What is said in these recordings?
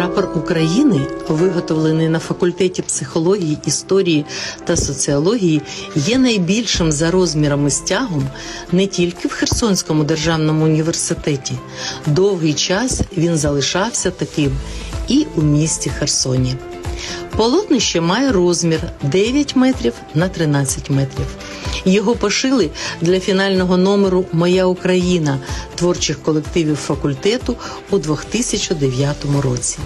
Прапор України, виготовлений на факультеті психології, історії та соціології, є найбільшим за розмірами стягом не тільки в Херсонському державному університеті. Довгий час він залишався таким і у місті Херсоні. Полотнище має розмір 9 метрів на 13 метрів. Його пошили для фінального номеру Моя Україна творчих колективів факультету у 2009 році.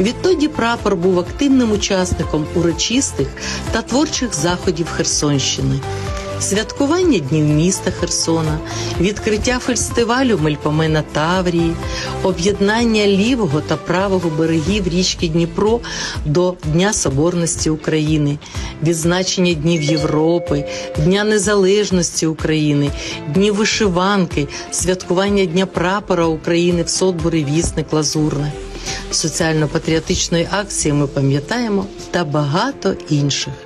Відтоді прапор був активним учасником урочистих та творчих заходів Херсонщини. Святкування днів міста Херсона, відкриття фестивалю Мельпомена Таврії, об'єднання лівого та правого берегів річки Дніпро до Дня Соборності України, відзначення Днів Європи, Дня Незалежності України, Днів вишиванки, святкування Дня прапора України в Сотбурі Вісник Лазурне. Соціально-патріотичної акції ми пам'ятаємо та багато інших.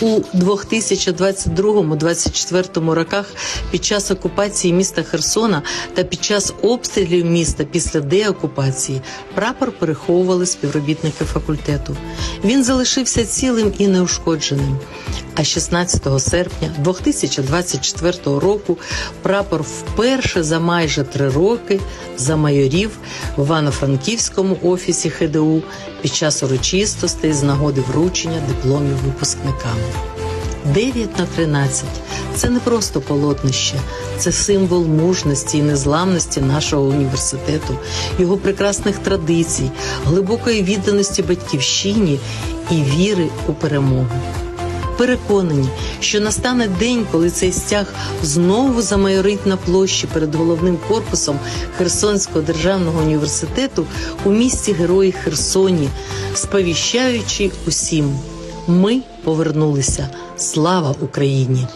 У 2022-2024 роках під час окупації міста Херсона та під час обстрілів міста після деокупації прапор переховували співробітники факультету. Він залишився цілим і неушкодженим. А 16 серпня 2024 року прапор вперше за майже три роки замайорів в Івано-Франківському офісі ХДУ під час урочистостей з нагоди вручення дипломів випускникам. 9 на 13 – це не просто полотнище, це символ мужності і незламності нашого університету, його прекрасних традицій, глибокої відданості батьківщині і віри у перемогу. Переконані, що настане день, коли цей стяг знову замайорить на площі перед головним корпусом Херсонського державного університету у місті Герої Херсоні, сповіщаючи усім: ми повернулися. Слава Україні!